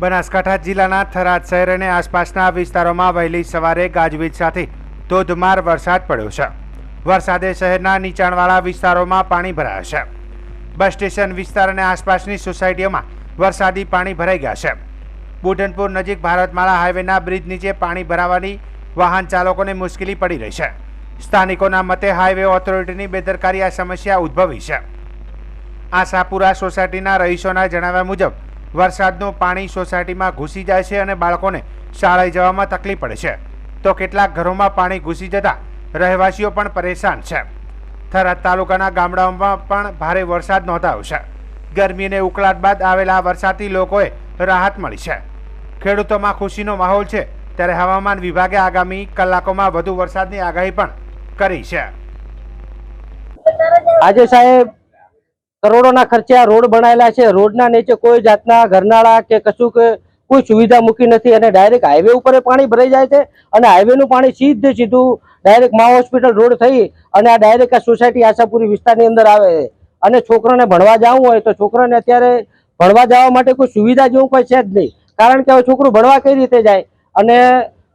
બનાસકાંઠા જિલ્લાના થરાદ શહેર અને આસપાસના વિસ્તારોમાં વહેલી સવારે ગાજવીજ સાથે ધોધમાર વરસાદ પડ્યો છે. વરસાદે શહેરના નીચાણવાળા વિસ્તારોમાં પાણી ભરાયા છે. બસ સ્ટેશન વિસ્તાર અને આસપાસની સોસાયટીઓમાં વરસાદી પાણી ભરાઈ ગયા છે. બુઢનપુર નજીક ભારતમાળા હાઈવેના બ્રિજ નીચે પાણી ભરાવાની વાહન ચાલકોને મુશ્કેલી પડી રહી છે. સ્થાનિકોના મતે હાઈવે ઓથોરિટીની બેદરકારી આ સમસ્યા ઉદ્ભવી છે. આશાપુરા સોસાયટીના રહીશોના જણાવ્યા મુજબ વરસાદનું પાણી સોસાયટીમાં ઘૂસી જાય છે અને બાળકોને શાળાએ જવામાં તકલીફ પડે છે. તો કેટલાક ઘરોમાં પાણી ઘૂસી જતા રહેવાસીઓ પણ પરેશાન છે. થરાદ તાલુકાના ગામડાઓમાં પણ ભારે વરસાદ નોંધાયો છે. ગરમીને ઉકળાટ બાદ આવેલા વરસાદથી લોકોએ રાહત મળી છે. ખેડૂતોમાં ખુશીનો માહોલ છે ત્યારે હવામાન વિભાગે આગામી કલાકોમાં વધુ વરસાદની આગાહી પણ કરી છે. આજે સાહેબ કરોડોના ખર્ચે આ રોડ બનાવેલા છે. રોડના નીચે કોઈ જાતના ઘરનાળા કે કશું કે કોઈ સુવિધા મૂકી નથી અને ડાયરેક્ટ હાઈવે ઉપર પાણી ભરાઈ જાય છે અને હાઈવેનું પાણી સીધે સીધું ડાયરેક્ટ મા હોસ્પિટલ રોડ થઈ અને આ ડાયરેક્ટ આ સોસાયટી આશાપુરી વિસ્તારની અંદર આવે છે. અને છોકરાને ભણવા જવું હોય તો છોકરાને અત્યારે ભણવા જવા માટે કોઈ સુવિધા જેવું કોઈ છે જ નહીં. કારણ કે હવે છોકરું ભણવા કઈ રીતે જાય? અને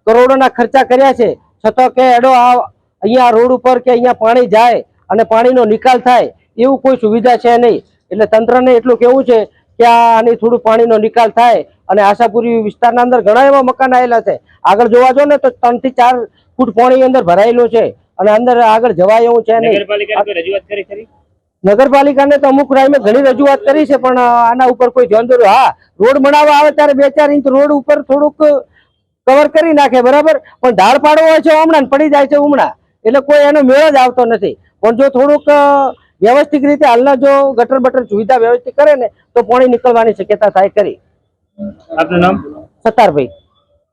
કરોડોના ખર્ચા કર્યા છે. છતાં કે એડો આ અહીંયા રોડ ઉપર કે અહીંયા પાણી જાય અને પાણીનો નિકાલ થાય એવું કોઈ સુવિધા છે નહીં. એટલે તંત્રને એટલું કેવું છે કે આની થોડું પાણીનો નિકાલ થાય અને આશાપુરી વિસ્તારના અંદર ઘણા એવા મકાન આવેલા છે. આગળ જોવા જો ને તો ત્રણથી ચાર ફૂટ પાણી અંદર ભરાયેલું છે અને અંદર આગળ જવાય એવું છે નહીં. નગરપાલિકાને તો અમુક ટાઈમે ઘણી રજૂઆત કરી છે પણ આના ઉપર કોઈ ધ્યાન દોર્યું. હા રોડ બનાવવા આવે ત્યારે બે ચાર ઇંચ રોડ ઉપર થોડુંક કવર કરી નાખે બરાબર? પણ ઢાળ પાડવો હોય છે હમણાં ને પડી જાય છે હમણાં એટલે કોઈ એનો મેળ જ આવતો નથી. પણ જો થોડુંક વ્યવસ્થિત રીતે હાલના જો ગટર બટર સુવિધા વ્યવસ્થિત કરે ને તો પાણી નીકળવાની શક્યતા થાય કરી આપનું નામ? સત્તારભાઈ.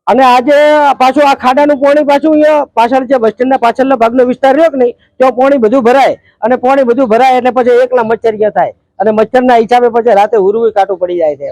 અને આજે પાછું આ ખાડાનું પાણી પાછું અહીંયા પાછળ જે બસ સ્ટેન્ડના પાછળના ભાગનો વિસ્તાર રહ્યો કે નહીં ત્યાં પાણી બધું ભરાય. અને પાણી બધું ભરાય એટલે પછી એકલા મચ્છર થાય. અને મચ્છરના હિસાબે પછી રાતે હુરવું કાટું પડી જાય છે.